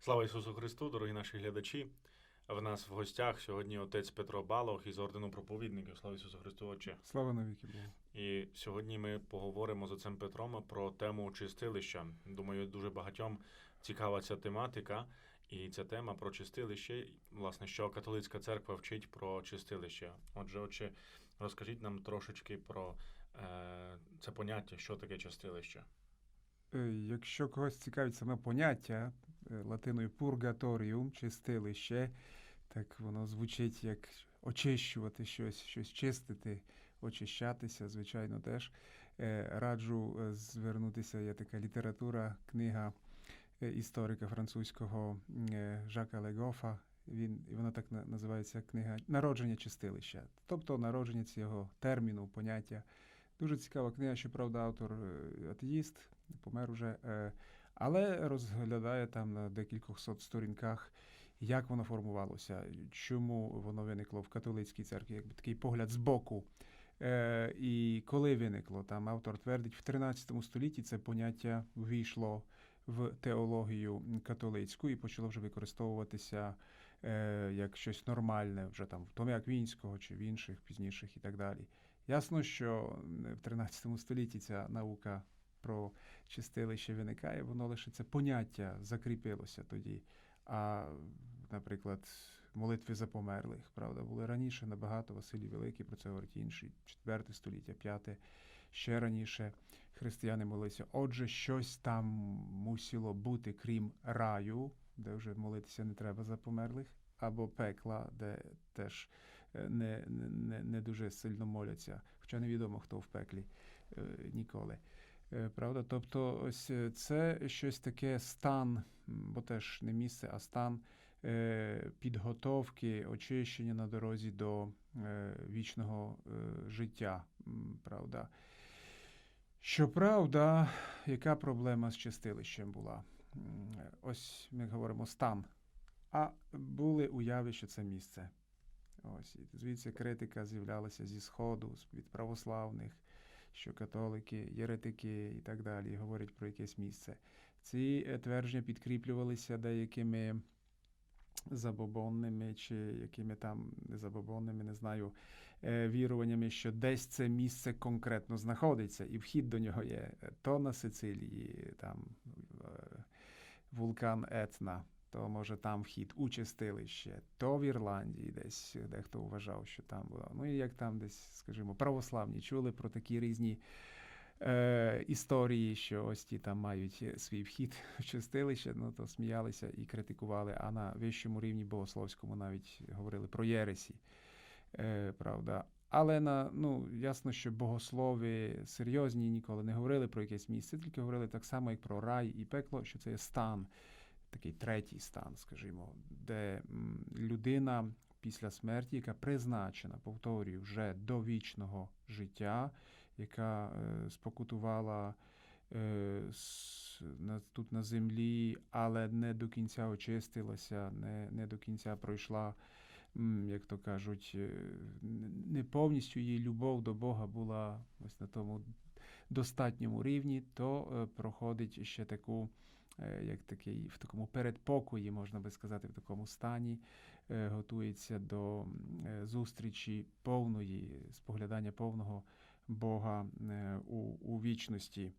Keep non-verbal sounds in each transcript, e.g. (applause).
Слава Ісусу Христу, дорогі наші глядачі. В нас в гостях сьогодні отець Петро Балох із ордену проповідників. Слава Ісусу Христу, Отче. Слава навіки Богу. І сьогодні ми поговоримо з отцем Петром про тему чистилища. Думаю, дуже багатьом цікава ця тематика. І ця тема про чистилище, власне, що католицька церква вчить про чистилище. Отже, отче, розкажіть нам трошечки про це поняття, що таке чистилище. Е, Якщо когось цікавить саме поняття е, латиною пургаторіум, чистилище, так воно звучить як очищувати щось, щось чистити, очищатися, звичайно, теж. Е, Раджу е, звернутися, є така література, книга е, історика французького е, Жака Легофа. Він, і вона так називається книга Народження чистилища, тобто народження цього терміну, поняття. Дуже цікава книга, щоправда, автор е, атеїст, помер уже, е, але розглядає там на декількох сот сторінках, як воно формувалося, чому воно виникло в католицькій церкві, якби такий погляд збоку. Е, і коли виникло, там автор твердить, в 13 столітті це поняття ввійшло в теологію католицьку і почало вже використовуватися як щось нормальне, вже там в Томі Аквінського чи в інших пізніших і так далі. Ясно, що в 13 столітті ця наука про чистилище виникає, воно лише це поняття закріпилося тоді. А, наприклад, молитви за померлих, правда, були раніше набагато Василій Великий про це говорить інші, 4 століття, 5, ще раніше християни молилися. Отже, щось там мусило бути, крім раю, де вже молитися не треба за померлих, або пекла, де теж не, не, не дуже сильно моляться, хоча невідомо, хто в пеклі е, ніколи. Е, Правда? Тобто, ось е, це щось таке стан, бо теж не місце, а стан е, підготовки, очищення на дорозі до е, вічного е, життя. Правда. Щоправда, яка проблема з чистилищем була? Ось ми говоримо стан. А були уяви, що це місце. Ось і звідси критика з'являлася зі сходу, від православних, що католики, єретики і так далі говорять про якесь місце. Ці е, твердження підкріплювалися деякими забобонними чи якими там не забобонними, не знаю, е, віруваннями, що десь це місце конкретно знаходиться, і вхід до нього є е, то на Сицилії, там вулкан Етна, то може там вхід у чистилище, то в Ірландії десь дехто вважав, що там було. Ну і як там десь, скажімо, православні чули про такі різні е, історії, що ось ті там мають свій вхід (laughs) в чистилище, ну то сміялися і критикували, а на вищому рівні богословському навіть говорили про єресі. Е, правда. Але на, ну, ясно, що богослови серйозні ніколи не говорили про якесь місце, тільки говорили так само, як про рай і пекло, що це є стан, такий третій стан, скажімо, де людина після смерті, яка призначена, повторюю, вже до вічного життя, яка е, спокутувала е, тут на землі, але не до кінця очистилася, не, не до кінця пройшла, як то кажуть, е, не повністю її любов до Бога була ось на тому достатньому рівні, то проходить ще таку, як такий, в такому передпокої, можна би сказати, в такому стані, е, готується до е, зустрічі повної, споглядання повного Бога е, у, у вічності.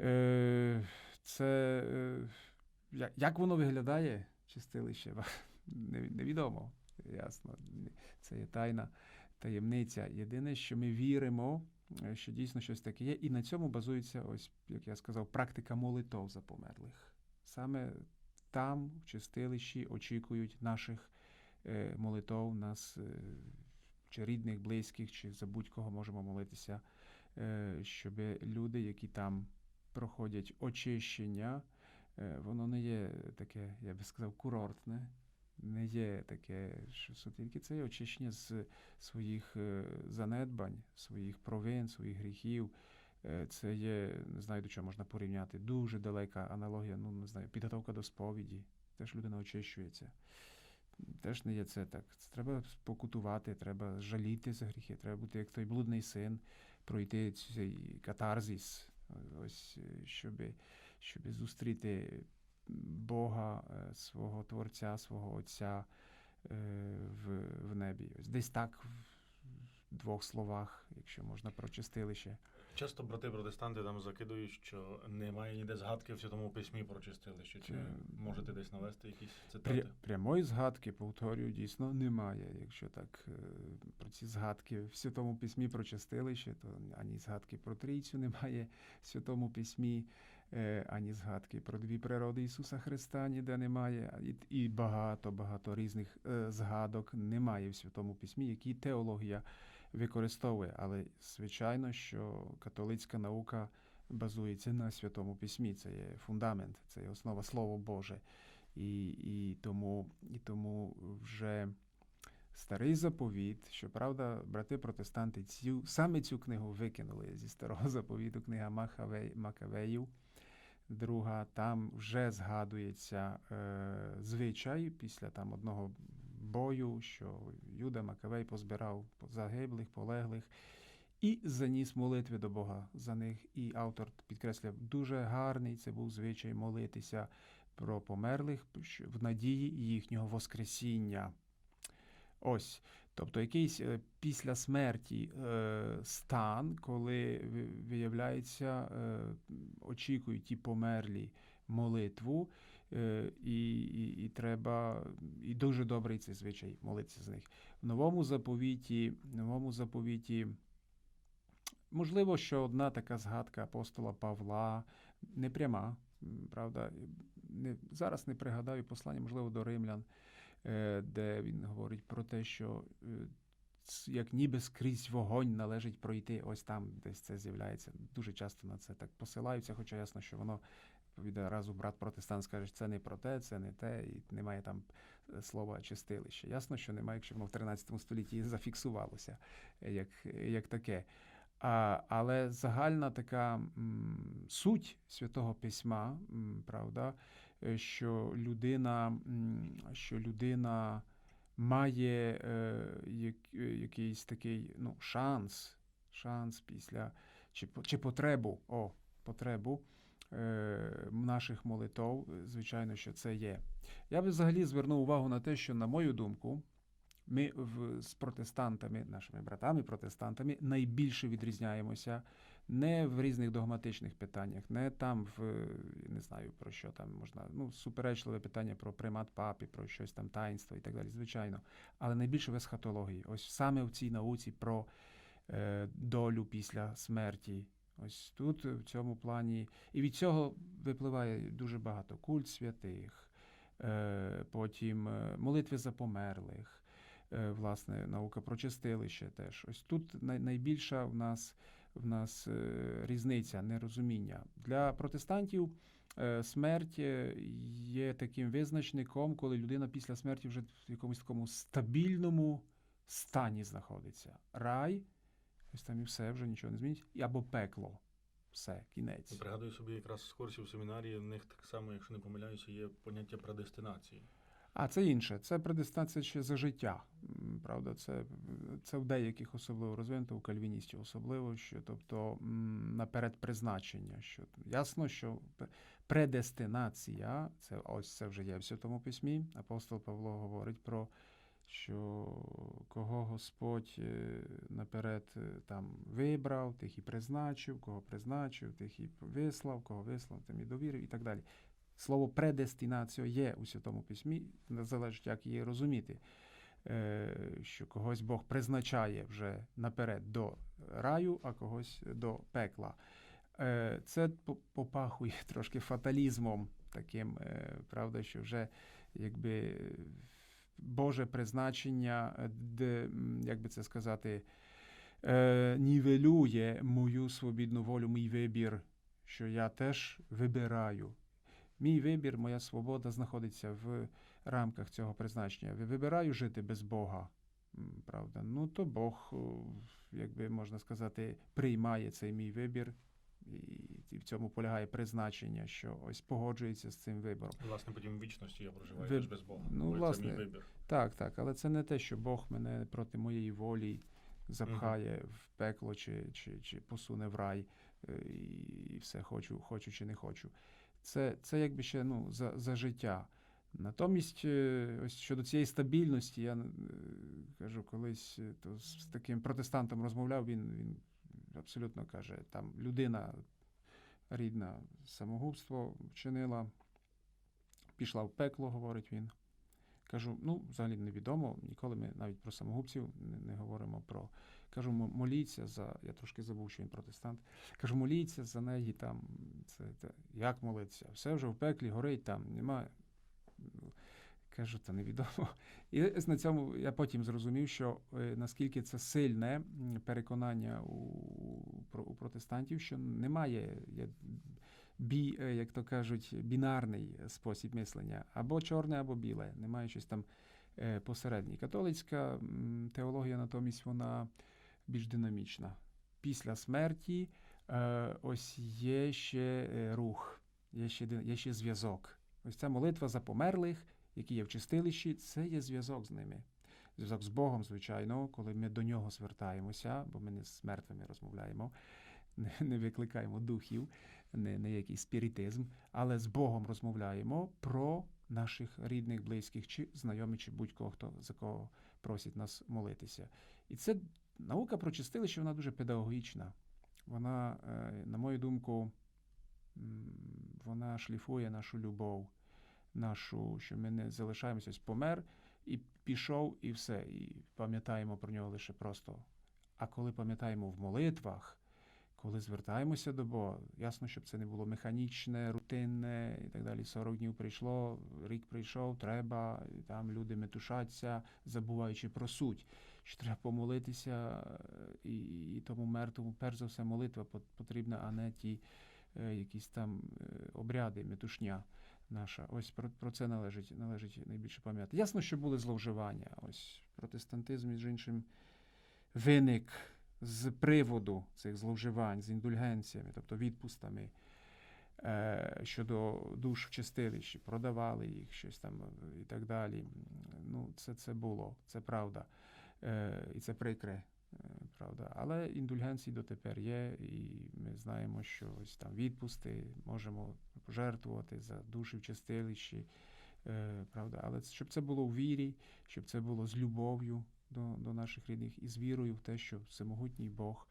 Е, Це е, як, воно виглядає, чистилище? Невідомо. Ясно. Це є тайна таємниця. Єдине, що ми віримо, е, що дійсно щось таке є, і на цьому базується, ось, як я сказав, практика молитов за померлих. Саме там, в чистилищі, очікують наших е, молитов, нас е, чи рідних, близьких, чи за будь-кого можемо молитися, е, щоб люди, які там проходять очищення, е, воно не є таке, я би сказав, курортне, не є таке, що тільки це є очищення з своїх е, занедбань, своїх провин, своїх гріхів. Е, Це є, не знаю, до чого можна порівняти. Дуже далека аналогія, ну не знаю, підготовка до сповіді. Теж людина очищується. Теж не є це так. Це треба спокутувати, треба жаліти за гріхи, треба бути як той блудний син, пройти цей катарзис, ось щоб, щоб зустріти Бога, е, свого Творця, свого Отця е, в, в небі. Ось десь так в двох словах, якщо можна про чистилище. Часто брати протестанти там закидують, що немає ніде згадки в Святому Письмі про чистилище. Чи Це- можете десь навести якісь Пря- цитати? прямої згадки, повторюю, дійсно немає. Якщо так е, про ці згадки в Святому Письмі про чистилище, то ані згадки про трійцю немає в Святому Письмі, ані згадки про дві природи Ісуса Христа ніде немає, і, і багато багато різних е, згадок немає в Святому Письмі, які теологія використовує. Але звичайно, що католицька наука базується на Святому Письмі. Це є фундамент, це є основа Слово Боже. І, і, тому, і тому вже старий заповіт, щоправда, брати протестанти цю, саме цю книгу викинули зі старого (laughs) заповіту, книга Макавеїв. Друга, там вже згадується е, звичай після там одного бою, що Юда Макавей позбирав загиблих, полеглих і заніс молитви до Бога за них. І автор підкреслює, дуже гарний це був звичай молитися про померлих в надії їхнього Воскресіння. Ось. Тобто якийсь е, після смерті е, стан, коли виявляється, е, очікують ті померлі молитву, і, і, і треба, і дуже добрий цей звичай молитися з них. В новому заповіті, в новому заповіті, можливо, що одна така згадка апостола Павла, не пряма, правда, не, зараз не пригадаю послання, можливо, до римлян, де він говорить про те, що е, як ніби скрізь вогонь належить пройти, ось там десь це з'являється. Дуже часто на це так посилаються, хоча ясно, що воно відразу брат протестант скаже, це не про те, це не те, і немає там е, слова чистилище. Ясно, що немає, якщо воно в 13 столітті зафіксувалося е, як, як таке. Але загальна така суть святого письма, правда, е, що людина, що людина має е, е, якийсь такий ну, шанс, шанс після чи, чи потребу, о, потребу наших молитов, звичайно, що це є. Я би взагалі звернув увагу на те, що, на мою думку, ми в, з протестантами, нашими братами-протестантами, найбільше відрізняємося не в різних догматичних питаннях, не там в не знаю про що там можна, ну, суперечливе питання про примат папи, про щось там таїнство і так далі, звичайно. Але найбільше в есхатології. Ось саме в цій науці про е, долю після смерті. Ось тут в цьому плані. І від цього випливає дуже багато культ святих, е, потім е, молитви за померлих, власне, наука про чистилище теж. Ось тут найбільша в нас, в нас е, різниця, нерозуміння. Для протестантів е, смерть е, є таким визначником, коли людина після смерті вже в якомусь такому стабільному стані знаходиться. Рай, ось там і все, вже нічого не змінить, або пекло. Все, кінець. Пригадую собі якраз з курсів семінарії, в них так само, якщо не помиляюся, є поняття предестинації. А це інше. Це предестація ще за життя. Правда, це, це в деяких особливо розвинуто, у кальвіністів особливо, що тобто наперед призначення. Що ясно, що предестинація, це ось це вже є в Святому Письмі. Апостол Павло говорить про що кого Господь е, наперед е, там вибрав, тих і призначив, кого призначив, тих і вислав, кого вислав, тим і довірив, і так далі. Слово предестинація є у Святому Письмі, залежить, як її розуміти, е, що когось Бог призначає вже наперед до раю, а когось до пекла. Е, Це попахує (laughs) трошки фаталізмом таким, е, правда, що вже якби Боже призначення, де, як би це сказати, нівелює мою свобідну волю, мій вибір, що я теж вибираю. Мій вибір, моя свобода знаходиться в рамках цього призначення. Ви- Вибираю жити без Бога. Правда, ну то Бог, якби можна сказати, приймає цей мій вибір, і, в цьому полягає призначення, що ось погоджується з цим вибором. Власне, потім вічності я проживаю Ви- теж без Бога. ну, Бо власне, це мій вибір. Так, так, але це не те, що Бог мене проти моєї волі запхає в пекло чи, чи, чи посуне в рай, е, і все хочу, хочу чи не хочу. Це, це якби ще ну, за, за життя. Натомість, е, ось щодо цієї стабільності, я е, кажу, колись е, то з таким протестантом розмовляв, він, він абсолютно каже, там людина рідна самогубство вчинила, пішла в пекло, говорить він. Кажу, ну, взагалі невідомо, ніколи ми навіть про самогубців не, не говоримо про. Кажу, моліться за. Я трошки забув, що він протестант. Кажу, моліться за неї там. Це, це як молитися? Все вже в пеклі горить там, немає. Кажу, та невідомо. І на цьому я потім зрозумів, що е, наскільки це сильне переконання у, у протестантів, що немає бі, е, як то кажуть, бінарний спосіб мислення, або чорне, або біле. Немає щось там е, посередній. Католицька теологія натомість вона більш динамічна. Після смерті е, ось є ще е, рух, є ще, є ще зв'язок. Ось ця молитва за померлих, які є в чистилищі, це є зв'язок з ними. Зв'язок з Богом, звичайно, коли ми до нього звертаємося, бо ми не з мертвими розмовляємо, не, не викликаємо духів, не, не якийсь спіритизм, але з Богом розмовляємо про наших рідних, близьких чи знайомих, чи будь-кого, хто за кого просить нас молитися. І це наука про чистилище, вона дуже педагогічна. Вона, е, на мою думку, вона шліфує нашу любов, нашу, що ми не залишаємося ось помер і пішов, і все. І пам'ятаємо про нього лише просто. А коли пам'ятаємо в молитвах, коли звертаємося до Бога, ясно, щоб це не було механічне, рутинне і так далі. 40 днів прийшло, рік прийшов, треба, і там люди метушаться, забуваючи про суть. Що треба помолитися, е, і, і тому мертвому, перш за все, молитва потрібна, а не ті е, якісь там е, обряди, метушня наша. Ось про, про це належить, належить найбільше пам'ятати. Ясно, що були зловживання. Ось протестантизм, між іншим, виник з приводу цих зловживань, з індульгенціями, тобто відпустами е, щодо душ в чистилищі, продавали їх, щось там е, і так далі. Ну, це, це було, це правда. Е, і це прикре, правда. Але індульгенції дотепер є, і ми знаємо, що ось там відпусти можемо пожертвувати за душі в чистилищі. Правда, але щоб це було в вірі, щоб це було з любов'ю до, до наших рідних і з вірою в те, що всемогутній Бог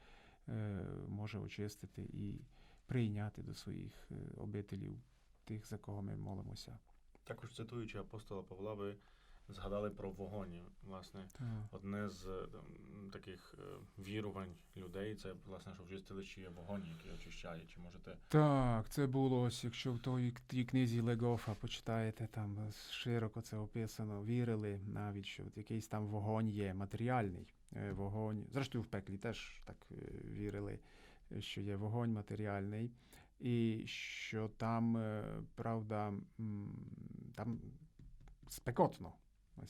е, може очистити і прийняти до своїх е, обителів тих, за кого ми молимося. Також цитуючи апостола Павла, ви згадали про вогонь. Власне, одне з е, там, таких е, вірувань людей це власне, що в чистилищі є вогонь, який очищає. Чи можете Так, це було ось, якщо в той тій книзі Легофа почитаєте, там широко це описано, вірили навіть, що якийсь там вогонь є матеріальний е, вогонь. Зрештою, в пеклі теж так е, вірили, е, що є вогонь матеріальний, і що там, е, правда, там спекотно.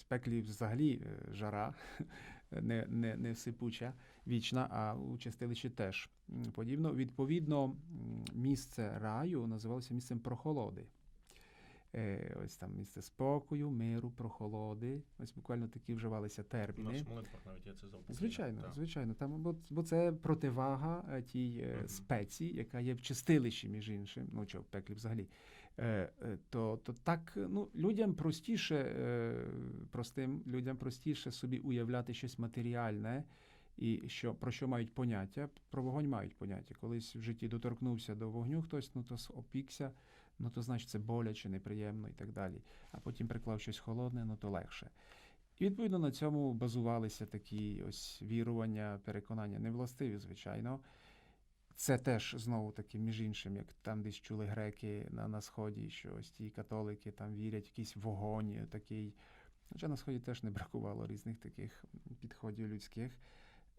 Пеклі взагалі е, жара, (laughs) не, не, не сипуча, вічна, а у чистилищі теж подібно. Відповідно, місце раю називалося місцем прохолоди. Е, ось там місце спокою, миру, прохолоди. Ось буквально такі вживалися у нас в молитвах навіть є це заупокоєння? Звичайно, Так. звичайно. Там, бо, бо це противага е, тій Мгм. спеції, яка є в чистилищі, між іншим, ну чи в пеклі взагалі. Е, то, то так ну, людям простіше, е, простим людям простіше собі уявляти щось матеріальне, і що, про що мають поняття. Про вогонь мають поняття. Колись в житті доторкнувся до вогню хтось, ну то опікся, ну то значить це боляче, неприємно і так далі. А потім приклав щось холодне, ну то легше. І відповідно на цьому базувалися такі ось вірування, переконання невластиві, звичайно. Це теж знову таки, між іншим, як там десь чули греки на, на сході, що ось ті католики там вірять в якийсь вогонь такий. Хоча на сході теж не бракувало різних таких підходів людських.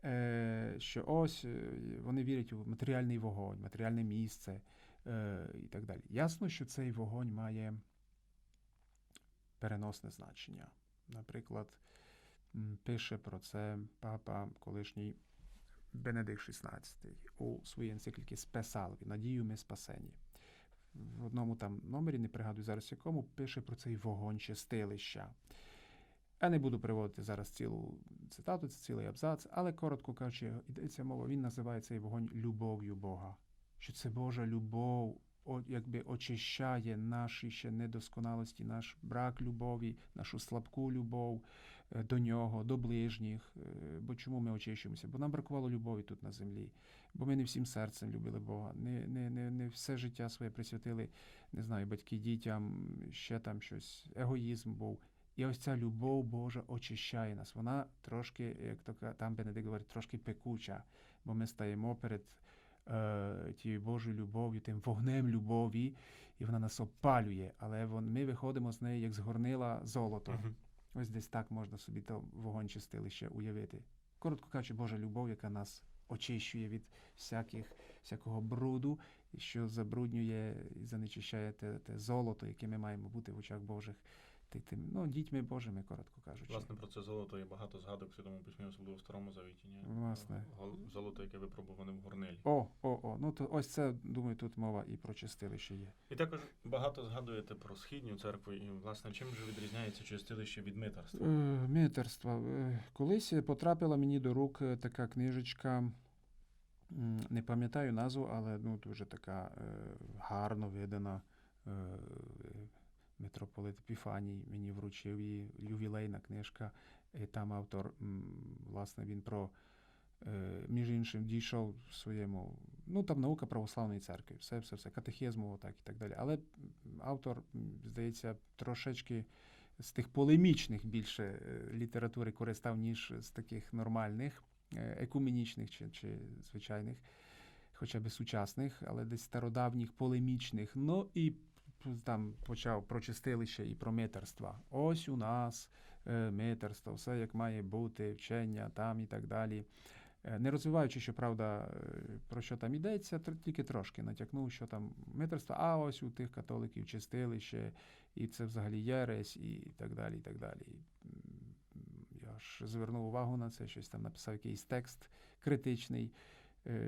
Е, що ось е, вони вірять у матеріальний вогонь, матеріальне місце е, і так далі. Ясно, що цей вогонь має переносне значення. Наприклад, пише про це папа колишній Бенедикт XVI у своїй енцикліки Спесалві Надію ми спасені. В одному там номері, не пригадую зараз якому, пише про цей вогонь чистилища. Я не буду приводити зараз цілу цитату, це цілий абзац, але коротко кажучи, йдеться мова, він називає цей вогонь любов'ю Бога. Що це Божа любов, якби очищає наші ще недосконалості, наш брак любові, нашу слабку любов до нього, до ближніх. Е, Бо чому ми очищуємося? Бо нам бракувало любові тут на землі, бо ми не всім серцем любили Бога, не, не, не, не все життя своє присвятили, не знаю, батьки дітям, ще там щось, егоїзм був. І ось ця любов Божа очищає нас. Вона трошки, як то там Бенедикт говорить, трошки пекуча, бо ми стаємо перед е, тією Божою любов'ю, тим вогнем любові, і вона нас опалює. Але вон, ми виходимо з неї, як з горнила золото. Мгм. Ось десь так можна собі то вогонь чистилище уявити. Коротко кажучи, Божа любов, яка нас очищує від всяких, всякого бруду, що забруднює і занечищає те, те золото, яке ми маємо бути в очах Божих. Ти, тим, ну, дітьми Божими, коротко кажучи. Власне, про це золото є багато згадок в Святому Письмі, особливо в Старому Завіті. ні? Власне. Золото, яке випробуване в горнилі. О, о, о, ну то ось це, думаю, тут мова і про чистилище є. І також багато згадуєте про східню церкву, і власне чим же відрізняється чистилище від митарства? Е, Митерства. Е, Колись потрапила мені до рук е, така книжечка, не пам'ятаю назву, але ну, дуже така е, гарно видана. Е, Митрополит Епіфаній мені вручив її ювілейна книжка. І там автор, власне, він про, е, між іншим, дійшов в своєму, ну там наука православної церкви, все, все, все, катехизму, так і так далі. Але автор, здається, трошечки з тих полемічних більше е, літератури користав, ніж з таких нормальних, е, екуменічних чи, чи звичайних, хоча б сучасних, але десь стародавніх полемічних. Ну і там почав про чистилище і про митерства. Ось у нас е, митерство, все як має бути, вчення там і так далі. Е, Не розвиваючи, щоправда, е, про що там йдеться, тільки трошки натякнув, що там митерство, а ось у тих католиків чистилище, і це взагалі єресь, і так далі. і так далі. Я ж звернув увагу на це, щось там написав якийсь текст критичний,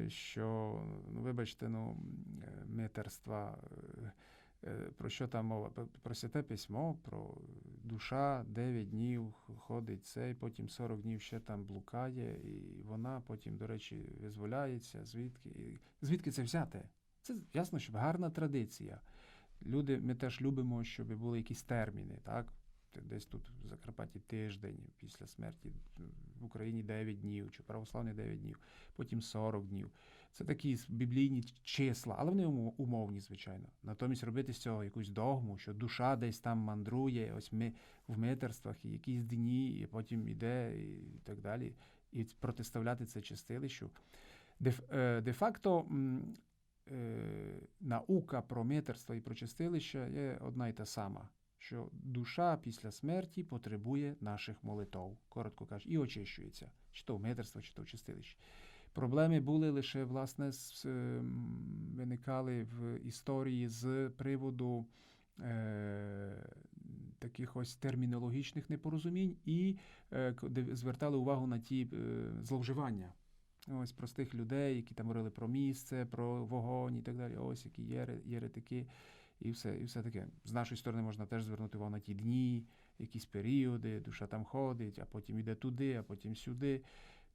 що, ну, вибачте, ну, митерства. Е, е, Про що там мова? Про- святе письмо, про душа 9 днів ходить цей, потім 40 днів ще там блукає, і вона потім, до речі, визволяється. Звідки? Звідки це взяти? Це ясно, що гарна традиція. Люди, ми теж любимо, щоб були якісь терміни, так? Десь тут в Закарпатті тиждень після смерті, в Україні 9 днів, чи православні 9 днів, потім 40 днів. Це такі біблійні числа, але вони умовні, звичайно. Натомість робити з цього якусь догму, що душа десь там мандрує, ось ми в митерствах, і якісь дні, і потім іде, і так далі, і протиставляти це чистилищу. Де, е, де-факто е, наука про митерство і про чистилище є одна й та сама. Що душа після смерті потребує наших молитов, коротко кажучи, і очищується, чи то в митерство, чи то в чистилищі. Проблеми були лише, власне, ем, виникали в історії з приводу е, таких ось термінологічних непорозумінь і е, звертали увагу на ті е, зловживання. Ось простих людей, які там говорили про місце, про вогонь і так далі. Ось які єре, єретики, і все, і все таке. З нашої сторони можна теж звернути увагу на ті дні, якісь періоди, душа там ходить, а потім йде туди, а потім сюди.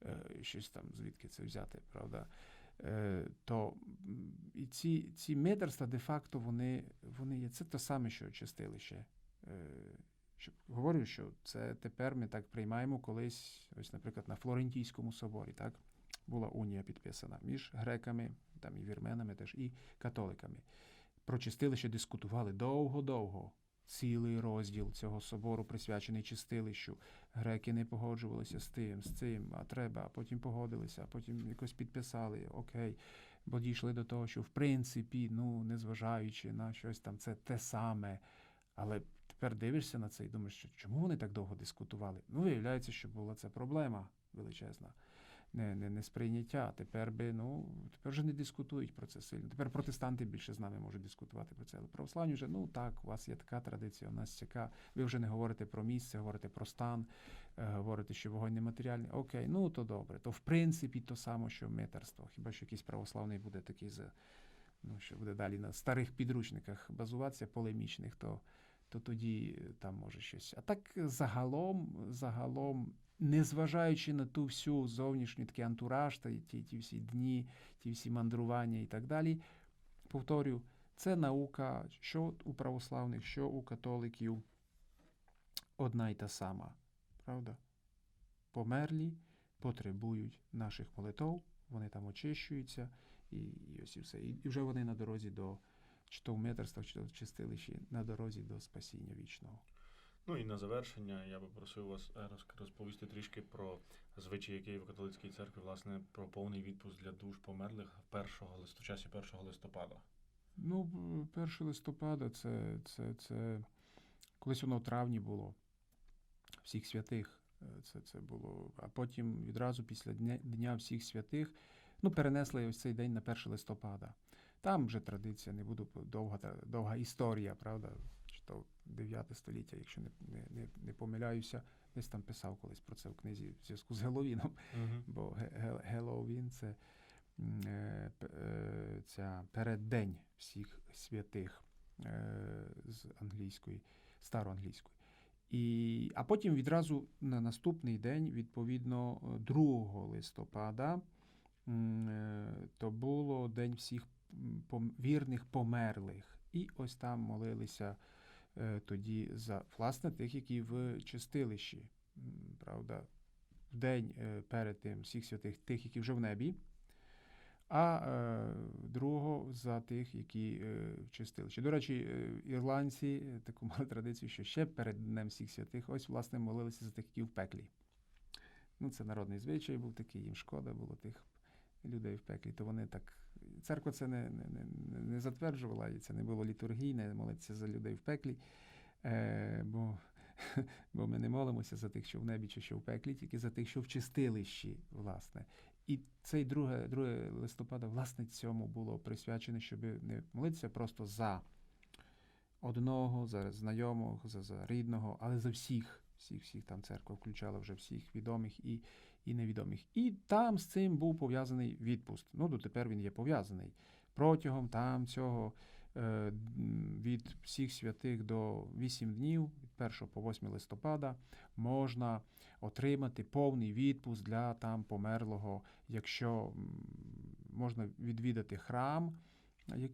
Е, щось там звідки це взяти, правда? Е, то і ці, ці митерства де-факто вони, вони є це те саме, що чистилище. Е, говорю, що це тепер ми так приймаємо колись, ось, наприклад, на Флорентійському соборі, так? Була унія підписана між греками, там і вірменами теж, і католиками. Про чистилище дискутували довго-довго. Цілий розділ цього собору присвячений чистилищу. Греки не погоджувалися з тим, з цим, а треба, а потім погодилися, а потім якось підписали, окей. Бо дійшли до того, що в принципі, ну, незважаючи на щось там, це те саме. Але тепер дивишся на це і думаєш, що чому вони так довго дискутували? Ну, виявляється, що була ця проблема величезна. Не, не, не сприйняття. Тепер би, ну, тепер вже не дискутують про це сильно. Тепер протестанти більше з нами можуть дискутувати про це. Але православні вже, ну так, у вас є така традиція, у нас така. Ви вже не говорите про місце, говорите про стан, е, говорите, що вогонь нематеріальний. Окей, ну то добре. То в принципі то саме, що митерство. Хіба що якийсь православний буде такий за, ну, що буде далі на старих підручниках базуватися, полемічних, то, то тоді е, там може щось. А так загалом, загалом, незважаючи на ту всю зовнішню такий антураж, та ті, ті всі дні, ті всі мандрування і так далі, повторю, це наука, що у православних, що у католиків одна й та сама. Правда? Померлі потребують наших молитов, вони там очищуються, і, і ось і все. І, вже вони на дорозі до чи то в метерствах, чи то в чистилищі, на дорозі до спасіння вічного. Ну і на завершення я би просив вас е, розповісти трішки про звичаї Києво-католицької церкви, власне, про повний відпуск для душ померлих 1 лист... в часі 1 листопада. Ну, 1 листопада це, це, це колись воно в травні було, всіх святих. е, Це, це було. А потім відразу після Дня, Дня всіх святих ну, перенесли ось цей день на 1 листопада. Там вже традиція, не буду довга, довга історія, правда? То 9 століття, якщо не, не, не, не помиляюся, десь там писав колись про це в книзі в зв'язку з Геловіном. Угу. Бо Ге- Ге- Геловін це е, е, ця переддень всіх святих е, з англійської, староанглійської. І, а потім відразу на наступний день, відповідно, е, 2 листопада, то було День всіх вірних померлих. І ось там молилися тоді за власне тих, які в чистилищі. Правда, в день е, перед тим всіх святих тих, які вже в небі, а е, другого за тих, які е, в чистилищі. До речі, е, ірландці е, таку (laughs) мали традицію, що ще перед Днем всіх святих, ось, власне, молилися за тих, які в пеклі. Ну, це народний звичай був такий, їм шкода було тих людей в пеклі, то вони так. Церква це не, не, не, не затверджувала, і це не було літургійне молитися за людей в пеклі. Е, бо, (laughs) бо ми не молимося за тих, що в небі чи що в пеклі, тільки за тих, що в чистилищі, власне. І цей 2, 2 листопада, власне, цьому було присвячене, щоб не молитися просто за одного, за знайомого, за, за рідного, але за всіх. Всіх, всіх там церква включала вже всіх відомих і, і невідомих. І там з цим був пов'язаний відпуст. Ну, дотепер він є пов'язаний. Протягом там цього е, від всіх святих до 8 днів, від 1 по 8 листопада, можна отримати повний відпуск для там померлого, якщо можна відвідати храм е,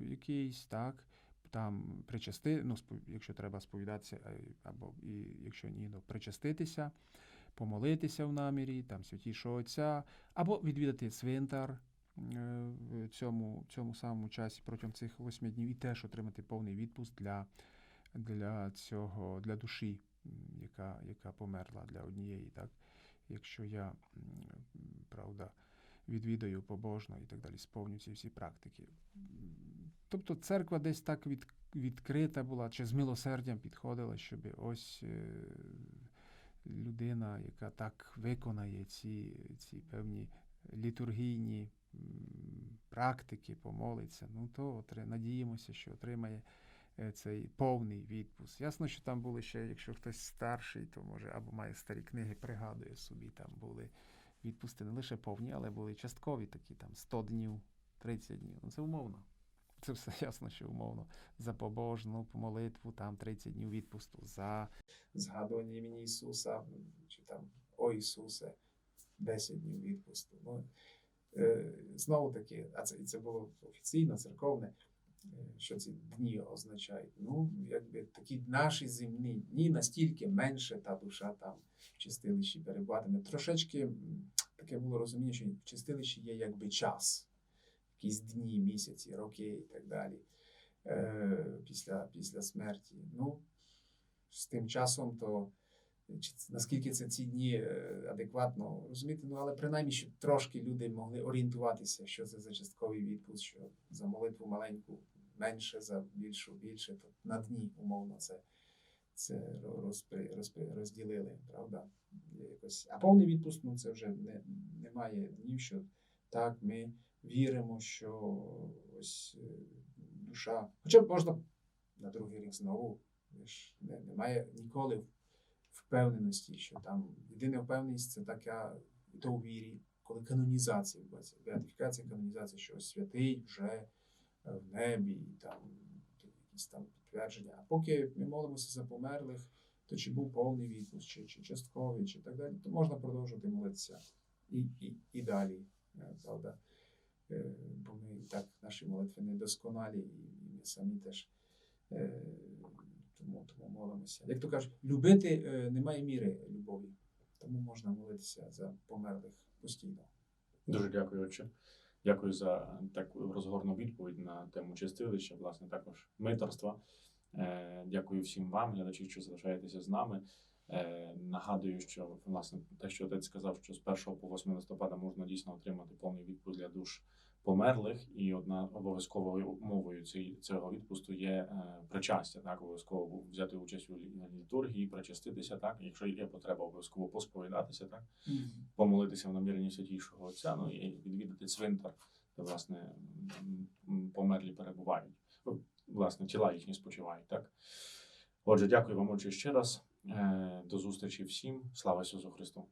якийсь, так, там причасти, ну, якщо треба сповідатися, е, або і якщо ні, то причаститися, помолитися в намірі, там святішого Отця, або відвідати цвинтар е, в цьому, цьому самому часі протягом цих восьми днів і теж отримати повний відпуск для, для цього, для душі, яка, яка померла для однієї, так? Якщо я, правда, відвідаю побожно і так далі, сповню ці всі практики. Тобто церква десь так від, відкрита була, чи з милосердям підходила, щоб ось е, людина, яка так виконає ці, ці певні літургійні практики, помолиться, ну то надіємося, що отримає е, цей повний відпуск. Ясно, що там були ще, якщо хтось старший, то може або має старі книги, пригадує собі, там були відпусти не лише повні, але були часткові такі, там 100 днів, 30 днів. Ну це умовно. (laughs) Це все ясно, що умовно. За побожну молитву, там 30 днів відпусту, за згадування імені Ісуса, чи там О Ісусе, 10 днів відпусту. Ну, е, знову таки, а це, це було офіційно, церковне, е, що ці дні означають. Ну, якби такі наші земні дні настільки менше та душа там в чистилищі перебуватиме. Трошечки таке було розуміння, що в чистилищі є якби час, якісь дні, місяці, роки і так далі. Е, після, після смерті. Ну, з тим часом, то чи наскільки це ці дні е, адекватно розуміти, ну але принаймні, щоб трошки люди могли орієнтуватися, що це за частковий відпуск, що за молитву маленьку менше, за більшу більше, то на дні, умовно, це, це розпри, розпри, розділили, правда? Якось. А повний відпуск, ну це вже не, немає днів, що так, ми віримо, що ось е, душа. Хоча можна на другий рік знову. Не, немає ніколи впевненості, що там єдина впевненість це така, то у вірі, коли канонізація. Беатифікація, канонізація, що святий вже е, в небі, там якісь якісь там підтвердження. А поки ми молимося за померлих, то чи був повний відпуск, чи, чи частковий, чи так далі, то можна продовжувати молитися і, і, і далі, е, правда. Е, Бо ми так наші молитви недосконалі, і ми самі теж е, тому, тому молимося. Як то кажуть, любити е, немає міри любові, тому можна молитися за померлих постійно. Дуже дякую, отче. Дякую за таку розгорну відповідь на тему чистилища, власне, також миторства. Е, Дякую всім вам, глядачі, що залишаєтеся з нами. Е, Нагадую, що власне те, що отець сказав, що з 1 по 8 листопада можна дійсно отримати повний відпуск для душ померлих, і одна обов'язковою умовою цього відпусту є е, причастя. Так, обов'язково взяти участь у літургії, причаститися. Так, якщо є потреба, обов'язково посповідатися. Так помолитися в наміренні святішого Отця, ну і відвідати цвинтар, де власне померлі перебувають. Ну, Власне, тіла їхні спочивають. Так? Отже, дякую вам, отже, ще раз. Е, До зустрічі всім. Слава Ісусу Христу!